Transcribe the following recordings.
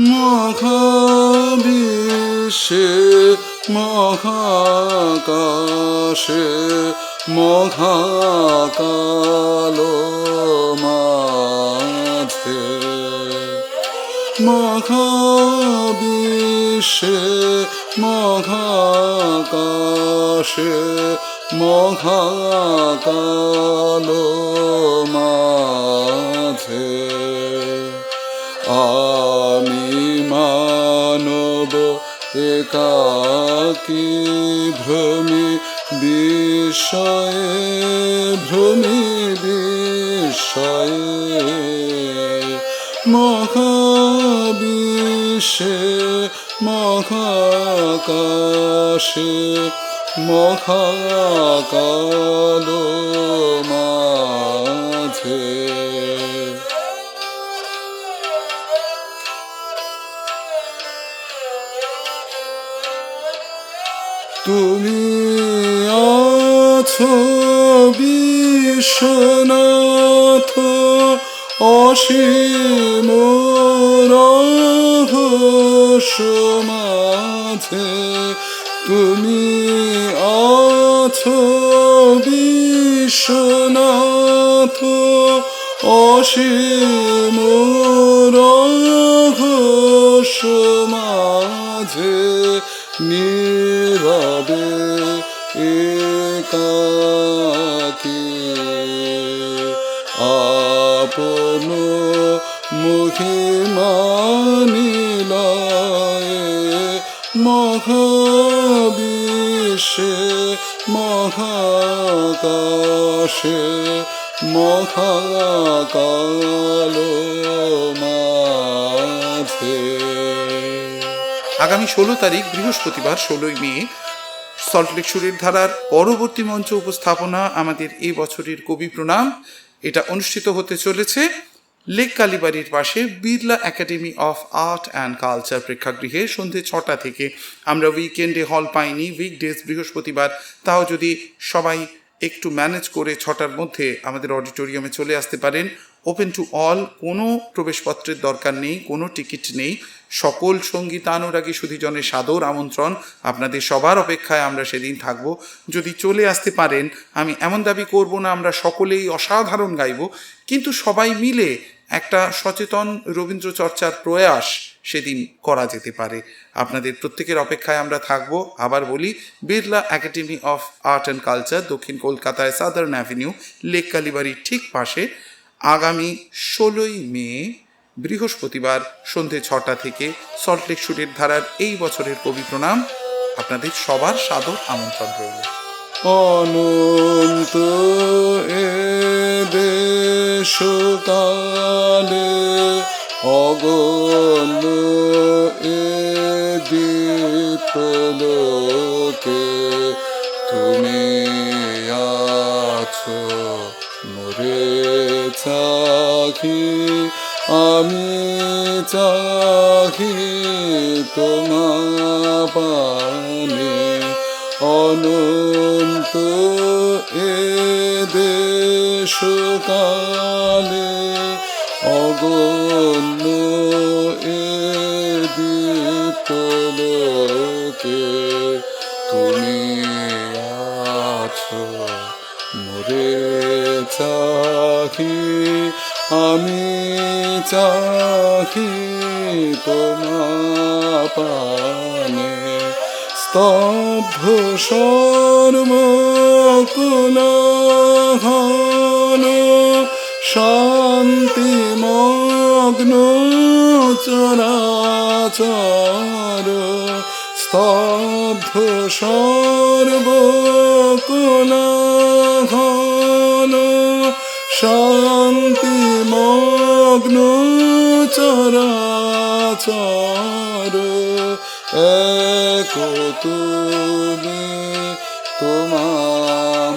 মহাবিশ্বে মহাকাশে মহাকালো মাঝে। মহাবিশ্বে মহাকাশে মহাকালো মাঝে। আমি মানব একাকি ভ্রমি বিষয়ে ভ্রমি বিষয়ে? মহাবিশ্বে মহাকাশে মহাকালো মাঝে তুমি আছো বিশ্বনাথ অসীম মাঝে তুমি আছো বিশ্বনাথ অসীম মাঝে নীরবে একাকি। আপন মহিমানিলয়ে মহাবিশ্বে মহাকাশে মহাকালো মাঝে। আগামী ষোলো তারিখ, বৃহস্পতিবার, ষোলোই মে সল্টলেক সুরের ধারার পরবর্তী মঞ্চ উপস্থাপনা আমাদের এই বছরের কবি প্রণাম। এটা অনুষ্ঠিত হতে চলেছে লেক কালীবাড়ির পাশে Birla academy of art and culture প্রেক্ষাগৃহে সন্ধে ছটা থেকে। আমরা উইকেন্ডে হল পাইনি, উইকডেজ বৃহস্পতিবার। তাও যদি সবাই একটু ম্যানেজ করে ছটার মধ্যে আমাদের অডিটোরিয়ামে চলে আসতে পারেন। ওপেন টু অল কোনো প্রবেশপত্রের দরকার নেই, কোনো টিকিট নেই। সকল সঙ্গীতানুরাগী সুধীজনের সাদর আমন্ত্রণ আপনাদের সবার অপেক্ষায় আমরা সেদিন থাকব। যদি চলে আসতে পারেন, আমি এমন দাবি করব না, আমরা সকলেই অসাধারণ গাইব। কিন্তু সবাই মিলে একটা সচেতন রবীন্দ্র চর্চার প্রয়াস সেদিন করা যেতে পারে। আপনাদের প্রত্যেকের অপেক্ষায় আমরা থাকব। আবার বলি, Birla academy of art and culture, দক্ষিণ কলকাতায় সাদার্ন অ্যাভিনিউ, লেক কালীবাড়ির ঠিক পাশে, আগামী ষোলোই মে, বৃহস্পতিবার সন্ধে ছটা থেকে সল্টলেক সুরের ধারার এই বছরের কবি প্রণাম। আপনাদের সবার সাদর আমন্ত্রণ রইল। অনন্ত এ দেশকালে অগণ এ দীপ্তলোকে তুমি আছো মোরে চাহি আমি চাহি তোমা পানে অনন্ত এ দেশকালে অগণ্য এ দীপ্তলোকে তুমি আছো। মোরে চাহি আমি চাহি তোমা পানে। স্তব্ধ সর্বকুলহন শান্তি মগ্ন চরাচর স্তব্ধ সর্বকুলহন শান্তি মগ্ন চরাচর। এক তুমি তোমা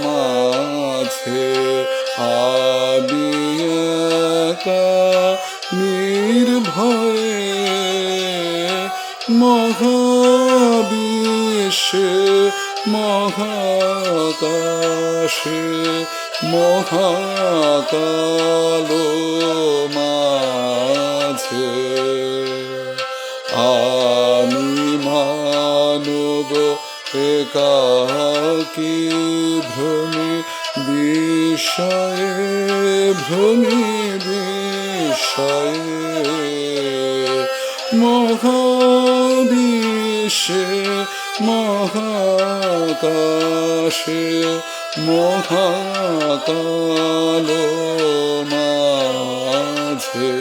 মাঝে নির্ভয়ে মহাবিশ্বে মহাকাশে মহাকালো মাঝে আমি মানব একাকি ভ্রমি বিষয়ে ভ্রমি বিষয়ে মহাবিশ্বে মহাকাশে মহাকাল মাঝে।